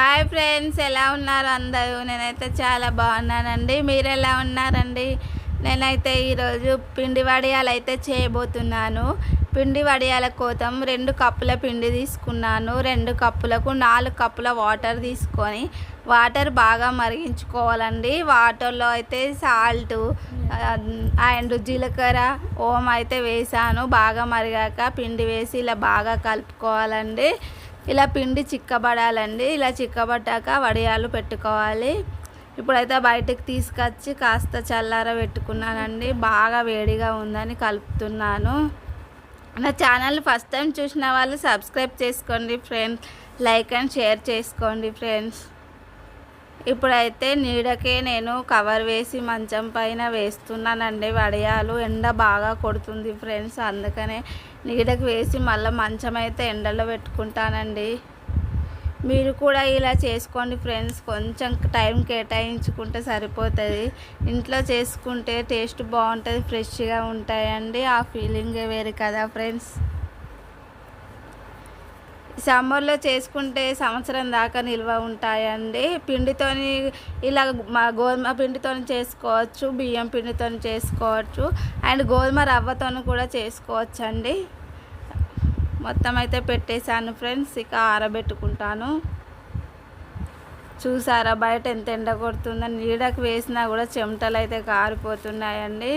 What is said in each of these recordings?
Hi friends ఎలా ఉన్నారు అందరూ? నేనైతే చాలా బాగున్నానండి. మీరు ఎలా ఉన్నారండి? నేనైతే ఈరోజు పిండి వడియాలు అయితే చేయబోతున్నాను. పిండి వడియాల కోసం రెండు కప్పుల పిండి తీసుకున్నాను. రెండు కప్పులకు నాలుగు కప్పుల వాటర్ తీసుకొని వాటర్ బాగా మరిగించుకోవాలండి. వాటర్లో అయితే సాల్ట్ అండ్ జీలకర్ర ఓం అయితే వేసాను. బాగా మరిగాక పిండి వేసి ఇలా బాగా కలుపుకోవాలండి. ఇలా పిండి చిక్కబడాలండి. ఇలా చిక్కబడ్డాక వడియాలు పెట్టుకోవాలి. ఇప్పుడైతే బయటకు తీసుకొచ్చి కాస్త చల్లార పెట్టుకున్నానండి. బాగా వేడిగా ఉందని కలుపుతున్నాను. నా ఛానల్ ఫస్ట్ టైం చూసిన వాళ్ళు సబ్స్క్రైబ్ చేసుకోండి ఫ్రెండ్స్. లైక్ అండ్ షేర్ చేసుకోండి ఫ్రెండ్స్. ఇప్పుడైతే నీడకే నేను కవర్ వేసి మంచం పైన వేస్తున్నానండి. వడియాలు ఎండ బాగా కొడుతుంది ఫ్రెండ్స్. అందుకనే నీడకు వేసి మళ్ళీ మంచం అయితే ఎండలో పెట్టుకుంటానండి. మీరు కూడా ఇలా చేసుకోండి ఫ్రెండ్స్. కొంచెం టైం కేటాయించుకుంటే సరిపోతుంది. ఇంట్లో చేసుకుంటే టేస్ట్ బాగుంటుంది ఫ్రెష్గా ఉంటాయండి. ఆ ఫీలింగే వేరు కదా ఫ్రెండ్స్. సమ్మర్లో చేసుకుంటే సంవత్సరం దాకా నిల్వ ఉంటాయండి. పిండితోని ఇలా మా గోధుమ పిండితోని చేసుకోవచ్చు బియ్యం పిండితో చేసుకోవచ్చు అండ్ గోధుమ రవ్వతో కూడా చేసుకోవచ్చు అండి మొత్తం అయితే పెట్టేశాను ఫ్రెండ్స్ ఇక ఆరబెట్టుకుంటాను. చూసారా బయట ఎంత ఎండ కొడుతుందని నీడకు వేసినా కూడా చెమటలు అయితే కారిపోతున్నాయండి.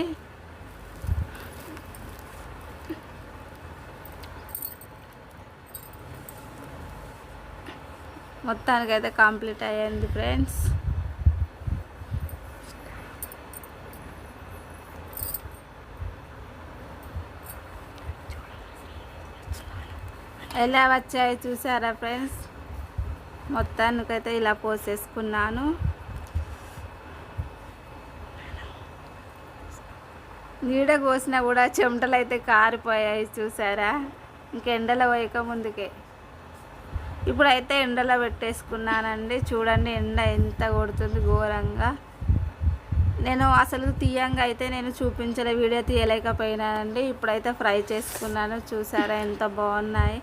మొత్తానికైతే కంప్లీట్ అయ్యింది ఫ్రెండ్స్. ఎలా వచ్చాయి చూసారా ఫ్రెండ్స్? మొత్తానికైతే ఇలా పోసేసుకున్నాను. నీడ కోసినా కూడా చెమటలు అయితే కారిపోయాయి చూసారా? ఇంకెండలో పోయక ముందుకే. ఇప్పుడైతే ఎండలో పెట్టేసుకున్నానండి. చూడండి ఎండ ఎంత కొడుతుంది ఘోరంగా. నేను అసలు తీయంగా అయితే నేను చూపించలే వీడియో తీయలేకపోయినానండి. ఇప్పుడైతే ఫ్రై చేసుకున్నాను. చూసారా ఎంత బాగున్నాయి.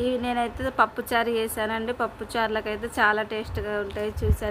ఇవి నేనైతే పప్పుచారు చేశానండి. పప్పుచారులకైతే చాలా టేస్ట్గా ఉంటాయి. చూసారు